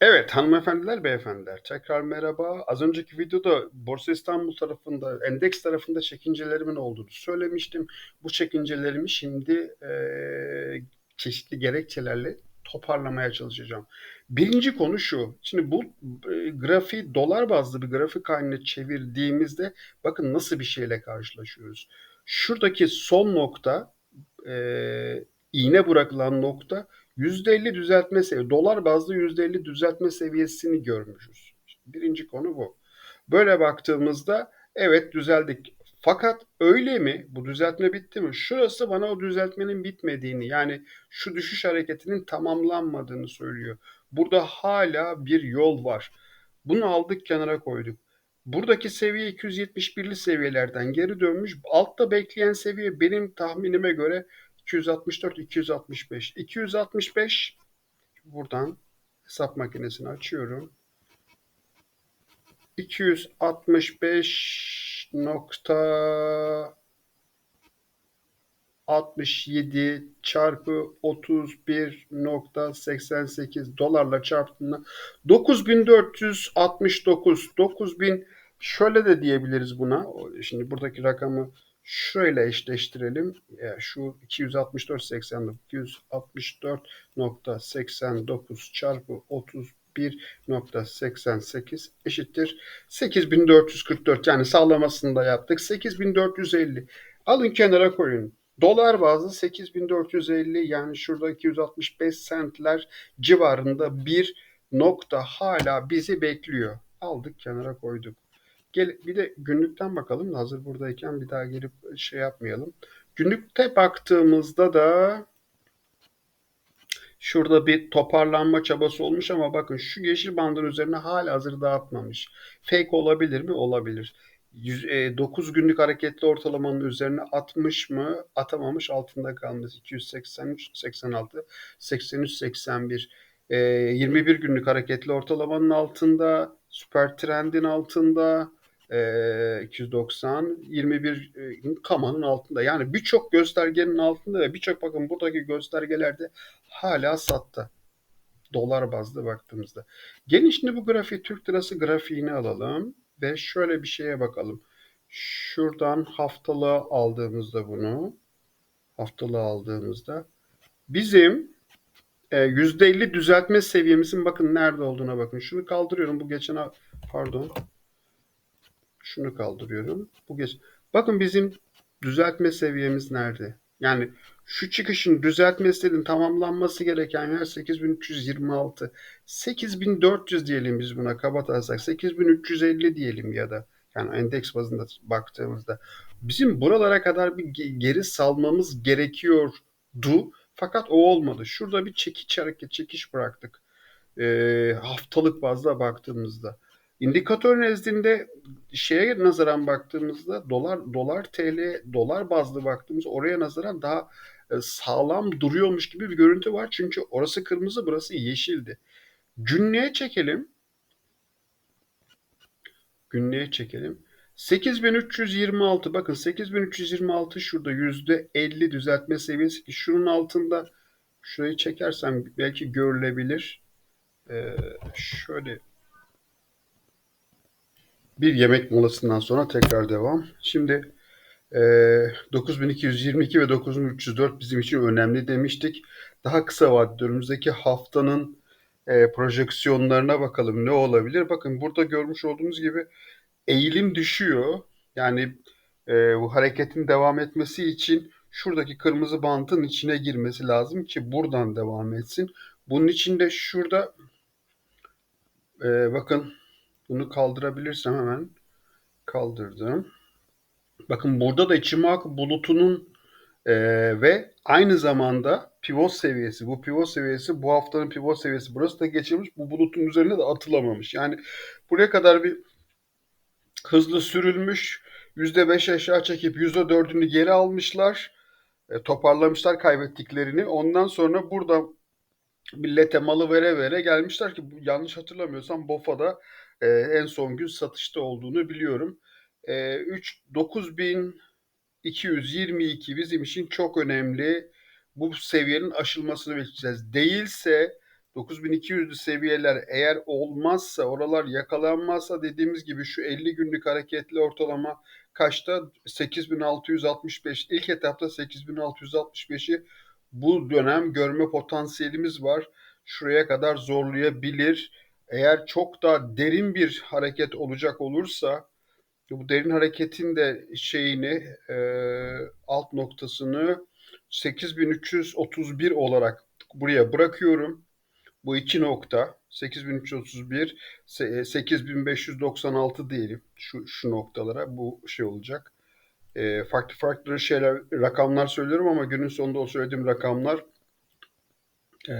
Evet, hanımefendiler, beyefendiler. Tekrar merhaba. Az önceki videoda Borsa İstanbul tarafında, endeks tarafında çekincelerimin olduğunu söylemiştim. Bu çekincelerimi şimdi eee, çeşitli gerekçelerle toparlamaya çalışacağım. Birinci konu şu. Şimdi bu e, grafiği dolar bazlı bir grafik haline çevirdiğimizde bakın nasıl bir şeyle karşılaşıyoruz. Şuradaki son nokta, eee, iğne bırakılan nokta %50 düzeltme seviyesi, dolar bazlı %50 düzeltme seviyesini görmüşüz. Birinci konu bu. Böyle baktığımızda evet düzeldik. Fakat öyle mi? Bu düzeltme bitti mi? Şurası bana o düzeltmenin bitmediğini yani şu düşüş hareketinin tamamlanmadığını söylüyor. Burada hala bir yol var. Bunu aldık kenara koyduk. Buradaki seviye 271'li seviyelerden geri dönmüş. Altta bekleyen seviye benim tahminime göre 264, 265. 265 buradan hesap makinesini açıyorum. 265 nokta 67 çarpı 31.88 dolarla çarptığında 9469 9000 şöyle de diyebiliriz buna. Şimdi buradaki rakamı şöyle eşleştirelim. Şu 264.89 264.89 çarpı 31.88 eşittir 8444 yani sağlamasını da yaptık. 8450 alın kenara koyun. Dolar bazlı 8450 yani şurada 265 centler civarında bir nokta hala bizi bekliyor. Aldık kenara koyduk. Gel, bir de günlükten bakalım. Hazır buradayken bir daha gelip şey yapmayalım. Günlükte baktığımızda da şurada bir toparlanma çabası olmuş ama bakın şu yeşil bandın üzerine hala hazır dağıtmamış. Fake olabilir mi? Olabilir. 9 günlük hareketli ortalamanın üzerine atmış mı? Atamamış altında kalmış. 283, 86, 83, 81. 21 günlük hareketli ortalamanın altında, süper trendin altında, 290, 21 kamanın altında. Yani birçok göstergenin altında ve birçok bakın buradaki göstergelerde hala sattı. Dolar bazlı baktığımızda. Gelin şimdi bu grafiği Türk lirası grafiğini alalım ve şöyle bir şeye bakalım. Şuradan haftalığı aldığımızda bunu haftalığı aldığımızda bizim %50 düzeltme seviyemizin bakın nerede olduğuna bakın. Şunu kaldırıyorum. Bu geçen pardon şunu kaldırıyorum. Bu geç. Bakın bizim düzeltme seviyemiz nerede? Yani şu çıkışın düzeltmesinin tamamlanması gereken yer 8326. 8400 diyelim biz buna kabatarsak. 8350 diyelim ya da yani endeks bazında baktığımızda. Bizim buralara kadar bir geri salmamız gerekiyordu. Fakat o olmadı. Şurada bir çekiç hareket, çekiş bıraktık. E, haftalık bazda baktığımızda. İndikatör nezdinde şeye nazaran baktığımızda dolar dolar TL dolar bazlı baktığımız oraya nazaran daha e, sağlam duruyormuş gibi bir görüntü var. Çünkü orası kırmızı burası yeşildi. Günlüğe çekelim. Günlüğe çekelim. 8326 bakın 8326 şurada %50 düzeltme seviyesi ki şunun altında şurayı çekersem belki görülebilir. Ee, şöyle bir yemek molasından sonra tekrar devam. Şimdi e, 9222 ve 9304 bizim için önemli demiştik. Daha kısa vadede önümüzdeki haftanın e, projeksiyonlarına bakalım ne olabilir. Bakın burada görmüş olduğunuz gibi eğilim düşüyor. Yani e, bu hareketin devam etmesi için şuradaki kırmızı bantın içine girmesi lazım ki buradan devam etsin. Bunun için de şurada e, bakın bunu kaldırabilirsem hemen kaldırdım. Bakın burada da Ichimoku bulutunun e, ve aynı zamanda pivot seviyesi. Bu pivot seviyesi bu haftanın pivot seviyesi. Burası da geçirmiş. Bu bulutun üzerine de atılamamış. Yani buraya kadar bir hızlı sürülmüş. %5 aşağı çekip %4'ünü geri almışlar. E, toparlamışlar kaybettiklerini. Ondan sonra burada millete malı vere vere gelmişler ki yanlış hatırlamıyorsam BOFA'da e, en son gün satışta olduğunu biliyorum. E, 3 9222 bizim için çok önemli. Bu seviyenin aşılmasını bekleyeceğiz. Değilse 9200'lü seviyeler eğer olmazsa, oralar yakalanmazsa dediğimiz gibi şu 50 günlük hareketli ortalama kaçta? 8665. İlk etapta 8665'i bu dönem görme potansiyelimiz var. Şuraya kadar zorlayabilir. Eğer çok daha derin bir hareket olacak olursa bu derin hareketin de şeyini e, alt noktasını 8331 olarak buraya bırakıyorum. Bu iki nokta 8331 8596 diyelim şu, şu noktalara bu şey olacak. E, farklı farklı şeyler rakamlar söylüyorum ama günün sonunda o söylediğim rakamlar e,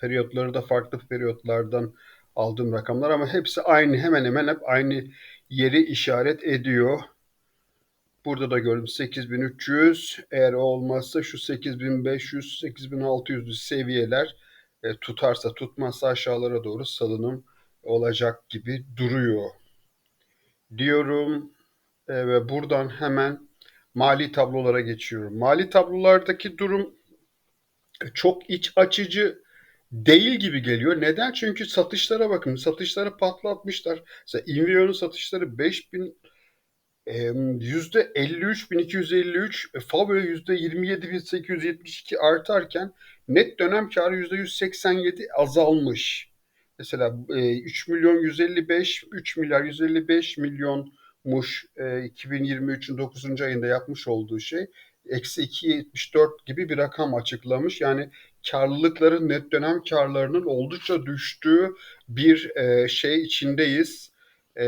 periyotları da farklı periyotlardan aldığım rakamlar ama hepsi aynı hemen hemen hep aynı yeri işaret ediyor. Burada da gördüm 8300 eğer olmazsa şu 8500 8600 seviyeler e, tutarsa tutmazsa aşağılara doğru salınım olacak gibi duruyor. Diyorum e, ve buradan hemen mali tablolara geçiyorum. Mali tablolardaki durum çok iç açıcı değil gibi geliyor. Neden? Çünkü satışlara bakın. Satışları patlatmışlar. Mesela Invio'nun satışları 5000 %53.253, Favio %27.872 artarken net dönem karı %187 azalmış. Mesela 3 milyon 155, 3 milyar 155 milyonmuş 2023'ün 9. ayında yapmış olduğu şey. Eksi 2.74 gibi bir rakam açıklamış. Yani karlılıkların net dönem karlarının oldukça düştüğü bir şey içindeyiz e,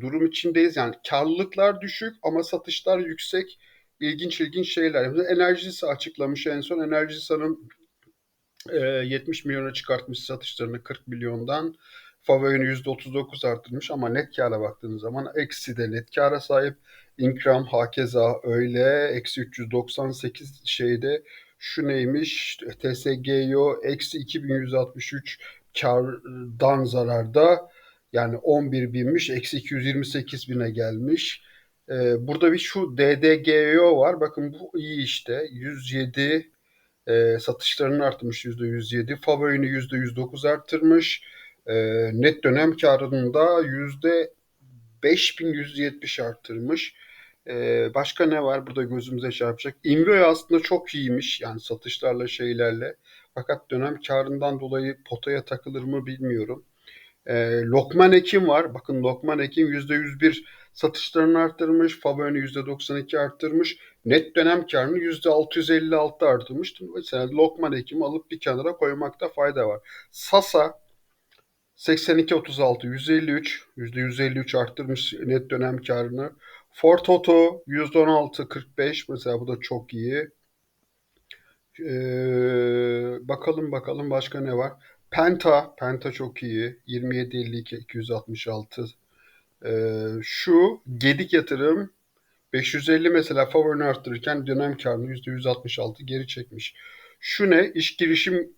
durum içindeyiz. Yani karlılıklar düşük ama satışlar yüksek. İlginç ilginç şeyler. Enerjisi açıklamış en son. Enerjisa'nın e, 70 milyona çıkartmış satışlarını 40 milyondan. Favö'nü %39 arttırmış ama net kâra baktığınız zaman eksi de net kâra sahip. Inkram hakeza öyle. Eksi 398 şeyde şu neymiş? TSGO eksi 2163 kardan zararda. Yani 11 binmiş, eksi 228 bine gelmiş. Ee, burada bir şu DDGO var. Bakın bu iyi işte. 107 e, satışlarını artmış %107. Favorini %109 arttırmış. E, net dönem karını da %5170 arttırmış. Ee, başka ne var burada gözümüze çarpacak? Invio aslında çok iyiymiş yani satışlarla şeylerle. Fakat dönem karından dolayı potaya takılır mı bilmiyorum. E, Lokman Ekim var. Bakın Lokman Ekim %101 satışlarını arttırmış. Favöni %92 arttırmış. Net dönem karını %656 arttırmış. Mesela Lokman Ekim alıp bir kenara koymakta fayda var. Sasa 82-36 153 %153 arttırmış net dönem karını. Ford Auto %16-45 mesela bu da çok iyi. Ee, bakalım bakalım başka ne var. Penta, Penta çok iyi. 2752 266. Ee, şu Gedik yatırım 550 mesela favorini arttırırken dönem karını %166 geri çekmiş. Şu ne? İş girişim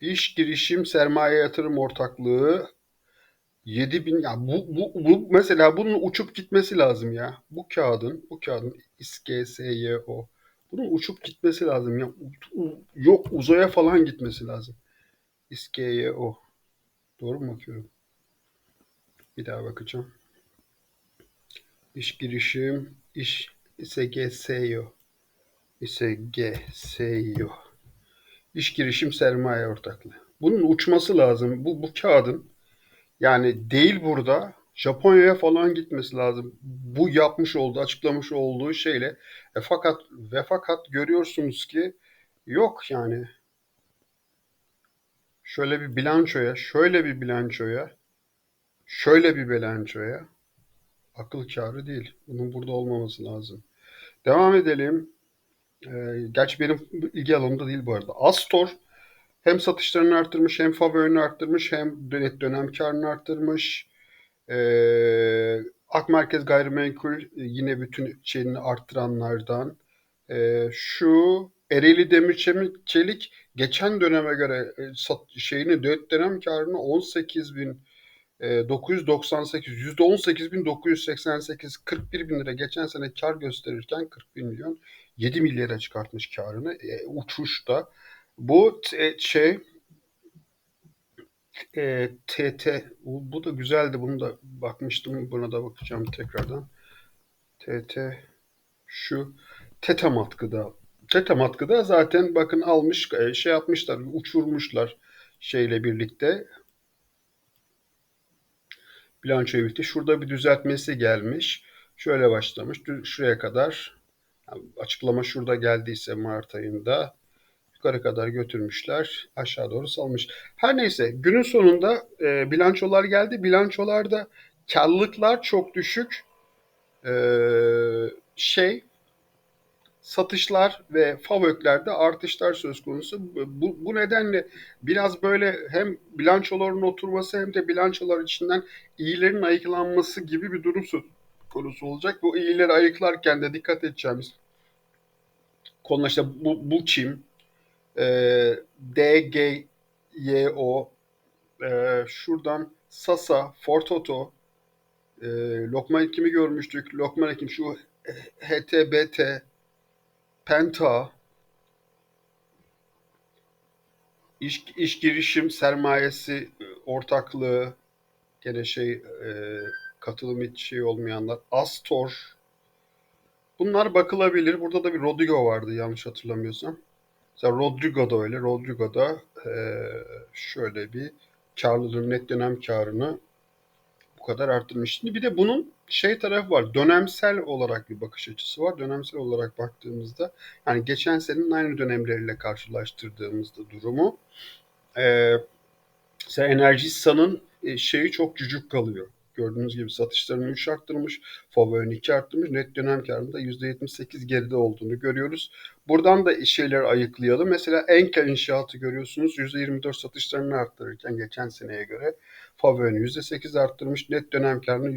İş girişim sermaye yatırım ortaklığı 7000 ya bu, bu, bu mesela bunun uçup gitmesi lazım ya. Bu kağıdın bu kağıdın İSKSYO bunun uçup gitmesi lazım ya. Yok uzaya falan gitmesi lazım. O. Doğru mu bakıyorum? Bir daha bakacağım. İş girişim, iş İSGSEO. İSGSEO. İş girişim sermaye ortaklığı. Bunun uçması lazım. Bu, bu kağıdın yani değil burada Japonya'ya falan gitmesi lazım. Bu yapmış olduğu, açıklamış olduğu şeyle. E fakat ve fakat görüyorsunuz ki yok yani. Şöyle bir bilançoya, şöyle bir bilançoya, şöyle bir bilançoya akıl kârı değil. Bunun burada olmaması lazım. Devam edelim. Ee, gerçi benim ilgi alanımda değil bu arada. Astor hem satışlarını arttırmış hem favorini arttırmış hem net dönem karını arttırmış. Ee, Ak Merkez Gayrimenkul yine bütün şeyini arttıranlardan. Ee, şu Ereğli Demir Çelik geçen döneme göre e, sat, şeyini dört dönem karını 18 bin 998 %18.988 41 bin lira geçen sene kar gösterirken 41 milyon 7 milyara çıkartmış karını e, uçuşta. Bu e, şey E, TT bu, bu da güzeldi. Bunu da bakmıştım. Buna da bakacağım tekrardan. TT şu teta matkıda. Teta matkıda zaten bakın almış e, şey yapmışlar uçurmuşlar şeyle birlikte bilançoya birlikte. Şurada bir düzeltmesi gelmiş. Şöyle başlamış. Şuraya kadar açıklama şurada geldiyse Mart ayında yukarı kadar götürmüşler. Aşağı doğru salmış. Her neyse günün sonunda e, bilançolar geldi. Bilançolarda karlılıklar çok düşük. E, şey satışlar ve FAVÖK'lerde artışlar söz konusu. Bu, bu nedenle biraz böyle hem bilançoların oturması hem de bilançolar içinden iyilerin ayıklanması gibi bir durum konusu olacak. Bu iyileri ayıklarken de dikkat edeceğimiz konular işte bu, bu çim, e, DGYO, e, şuradan Sasa, Fortoto, e, Lokman Ekim'i görmüştük. Lokman Ekim şu HTBT, Penta, iş, iş girişim sermayesi ortaklığı, gene şey e, katılım hiç şey olmayanlar, Astor, bunlar bakılabilir. Burada da bir Rodrigo vardı yanlış hatırlamıyorsam. Mesela Rodrigo da öyle. Rodrigo da e, şöyle bir karlılığın net dönem karını bu kadar arttırmış. Şimdi bir de bunun şey tarafı var. Dönemsel olarak bir bakış açısı var. Dönemsel olarak baktığımızda yani geçen senenin aynı dönemleriyle karşılaştırdığımızda durumu e, mesela Enerjisa'nın e, şeyi çok cücük kalıyor. Gördüğünüz gibi satışlarını 3 arttırmış, favorini 2 arttırmış, net dönem karında %78 geride olduğunu görüyoruz. Buradan da şeyleri ayıklayalım. Mesela Enka inşaatı görüyorsunuz %24 satışlarını arttırırken geçen seneye göre favorini %8 arttırmış, net dönem karını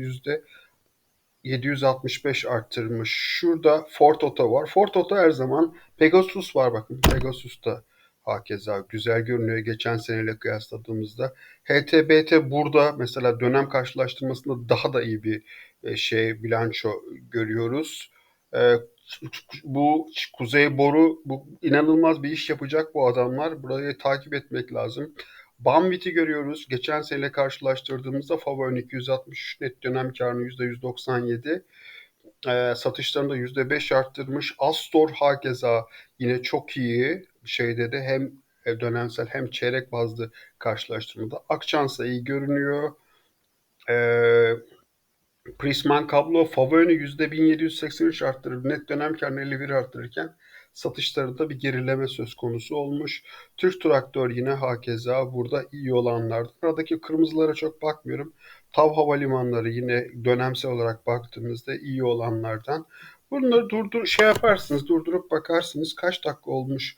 %765 arttırmış. Şurada Ford Auto var. Ford Auto her zaman Pegasus var bakın. Pegasus da Hakeza güzel görünüyor geçen seneyle kıyasladığımızda. HTBT burada mesela dönem karşılaştırmasında daha da iyi bir e, şey bilanço görüyoruz. E, bu Kuzey Boru bu inanılmaz bir iş yapacak bu adamlar. Burayı takip etmek lazım. Bambit'i görüyoruz. Geçen seneyle karşılaştırdığımızda Favori 263 net dönem karını %197 e, satışlarını da %5 arttırmış. Astor hakeza yine çok iyi şeyde de hem dönemsel hem çeyrek bazlı karşılaştırmada. Akçansa iyi görünüyor. Ee, Prisman kablo Favoni %1783 arttırır. Net dönem karını 51 arttırırken satışlarında bir gerileme söz konusu olmuş. Türk Traktör yine hakeza burada iyi olanlardan. Aradaki kırmızılara çok bakmıyorum. Tav Havalimanları yine dönemsel olarak baktığımızda iyi olanlardan. Bunları durdur şey yaparsınız, durdurup bakarsınız kaç dakika olmuş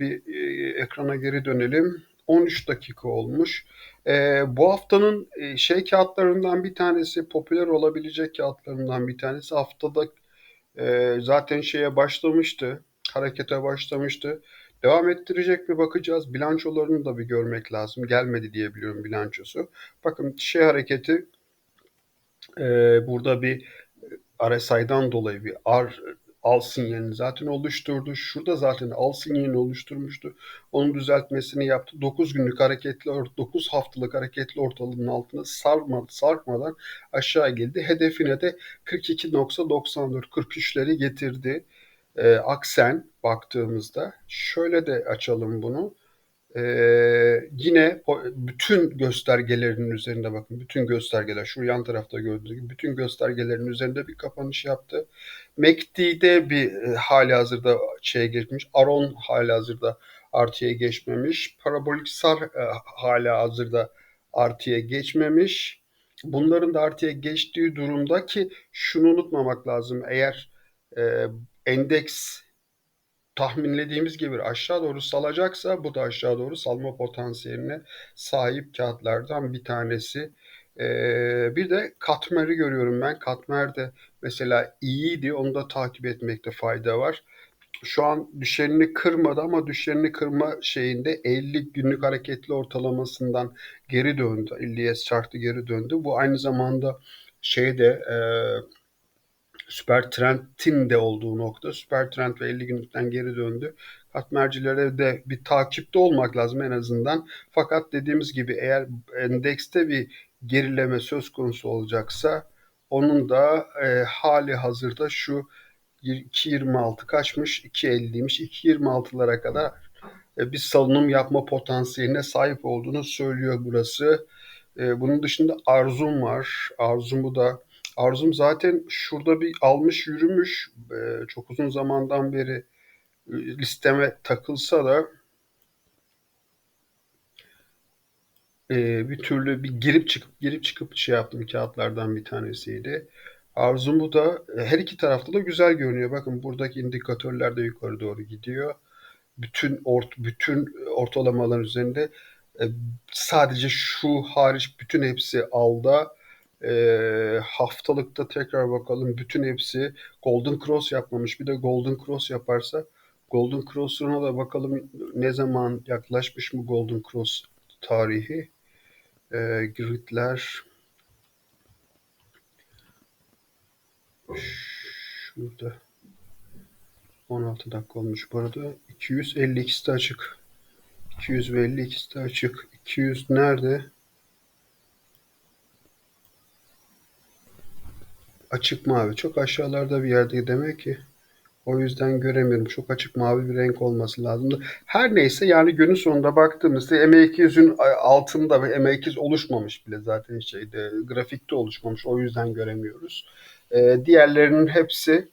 bir e, ekrana geri dönelim. 13 dakika olmuş. E, bu haftanın e, şey kağıtlarından bir tanesi, popüler olabilecek kağıtlarından bir tanesi haftada e, zaten şeye başlamıştı, harekete başlamıştı. Devam ettirecek mi bakacağız. Bilançolarını da bir görmek lazım. Gelmedi diye biliyorum bilançosu. Bakın şey hareketi e, burada bir RSI'dan dolayı bir R al sinyalini zaten oluşturdu. Şurada zaten al sinyalini oluşturmuştu. Onun düzeltmesini yaptı. 9 günlük hareketli 9 haftalık hareketli ortalığının altına sarmadı, sarkmadan aşağı geldi. Hedefine de 42.94 43'leri getirdi. Ee, aksen baktığımızda şöyle de açalım bunu. Ee, yine bütün göstergelerinin üzerinde bakın. Bütün göstergeler şu yan tarafta gördüğünüz gibi bütün göstergelerin üzerinde bir kapanış yaptı. MACD'de bir e, hali hazırda şeye geçmiş. Aron hali hazırda artıya geçmemiş. Parabolik sar e, hala hazırda artıya geçmemiş. Bunların da artıya geçtiği durumda ki şunu unutmamak lazım. Eğer e, endeks tahminlediğimiz gibi aşağı doğru salacaksa bu da aşağı doğru salma potansiyeline sahip kağıtlardan bir tanesi. Ee, bir de Katmer'i görüyorum ben. Katmer de mesela iyiydi. Onu da takip etmekte fayda var. Şu an düşenini kırmadı ama düşenini kırma şeyinde 50 günlük hareketli ortalamasından geri döndü. 50S çarptı geri döndü. Bu aynı zamanda şeyde e, süper trendin de olduğu nokta. Süper trend ve 50 günlükten geri döndü. Katmercilere de bir takipte olmak lazım en azından. Fakat dediğimiz gibi eğer endekste bir gerileme söz konusu olacaksa onun da e, hali hazırda şu 2.26 kaçmış? 2.50'ymiş. 2.26'lara kadar e, bir salınım yapma potansiyeline sahip olduğunu söylüyor burası. E, bunun dışında Arzum var. Arzum'u da Arzum zaten şurada bir almış yürümüş. E, çok uzun zamandan beri listeme takılsa da bir türlü bir girip çıkıp girip çıkıp şey yaptım kağıtlardan bir tanesiydi. Arzumu da her iki tarafta da güzel görünüyor. Bakın buradaki indikatörler de yukarı doğru gidiyor. Bütün ort bütün ortalamaların üzerinde sadece şu hariç bütün hepsi alda. E, haftalıkta tekrar bakalım bütün hepsi Golden Cross yapmamış. Bir de Golden Cross yaparsa Golden Cross'una da bakalım ne zaman yaklaşmış mı Golden Cross tarihi. E, gridler şurada 16 dakika olmuş bu arada. 252'si de açık. 252'si de açık. 200 nerede? Açık mavi. Çok aşağılarda bir yerde demek ki. O yüzden göremiyorum. Çok açık mavi bir renk olması lazımdı. Her neyse yani günün sonunda baktığımızda M200'ün altında ve M200 oluşmamış bile zaten şeyde grafikte oluşmamış. O yüzden göremiyoruz. Ee, diğerlerinin hepsi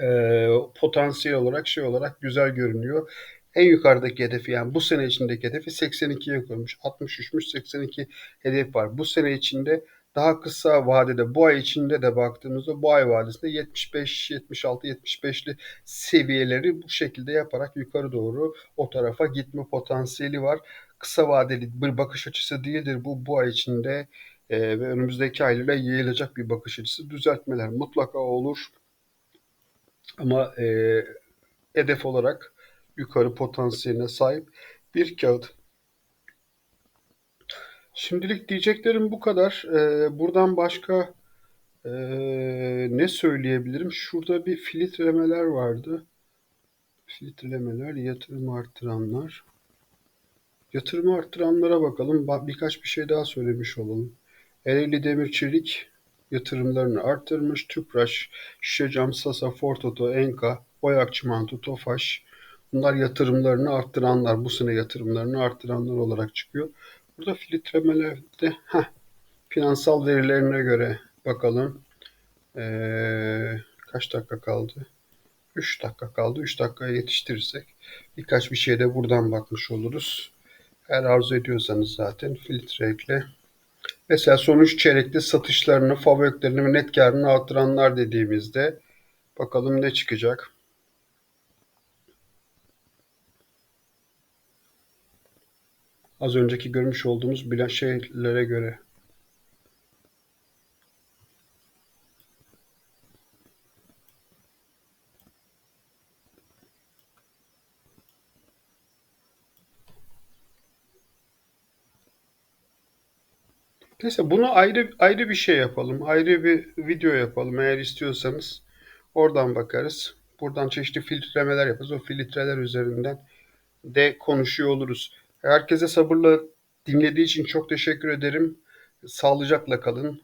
e, potansiyel olarak şey olarak güzel görünüyor. En yukarıdaki hedefi yani bu sene içindeki hedefi 82'ye koymuş. 63'müş 82 hedef var. Bu sene içinde daha kısa vadede bu ay içinde de baktığımızda bu ay vadesinde 75, 76, 75'li seviyeleri bu şekilde yaparak yukarı doğru o tarafa gitme potansiyeli var. Kısa vadeli bir bakış açısı değildir bu bu ay içinde e, ve önümüzdeki aylarla yayılacak bir bakış açısı. Düzeltmeler mutlaka olur. Ama e, hedef olarak yukarı potansiyeline sahip bir kağıt. Şimdilik diyeceklerim bu kadar. Ee, buradan başka e, ne söyleyebilirim? Şurada bir filtremeler vardı. Filtremeler, yatırım arttıranlar. Yatırım arttıranlara bakalım. Birkaç bir şey daha söylemiş olalım. Ereğli Demir Çelik yatırımlarını arttırmış. Tüpraş, Şişecam, Sasa, Fortoto, Enka, Boyak Çimento, Tofaş. Bunlar yatırımlarını arttıranlar. Bu sene yatırımlarını arttıranlar olarak çıkıyor. Burada filtremelerde heh, finansal verilerine göre bakalım. Ee, kaç dakika kaldı? 3 dakika kaldı. 3 dakikaya yetiştirirsek birkaç bir şeye de buradan bakmış oluruz. Eğer arzu ediyorsanız zaten filtreyle mesela son 3 çeyrekte satışlarını, favoritlerini ve net karını arttıranlar dediğimizde bakalım ne çıkacak. Az önceki görmüş olduğumuz bilen şeylere göre. Neyse bunu ayrı ayrı bir şey yapalım. Ayrı bir video yapalım eğer istiyorsanız. Oradan bakarız. Buradan çeşitli filtremeler yaparız. O filtreler üzerinden de konuşuyor oluruz. Herkese sabırla dinlediği için çok teşekkür ederim. Sağlıcakla kalın.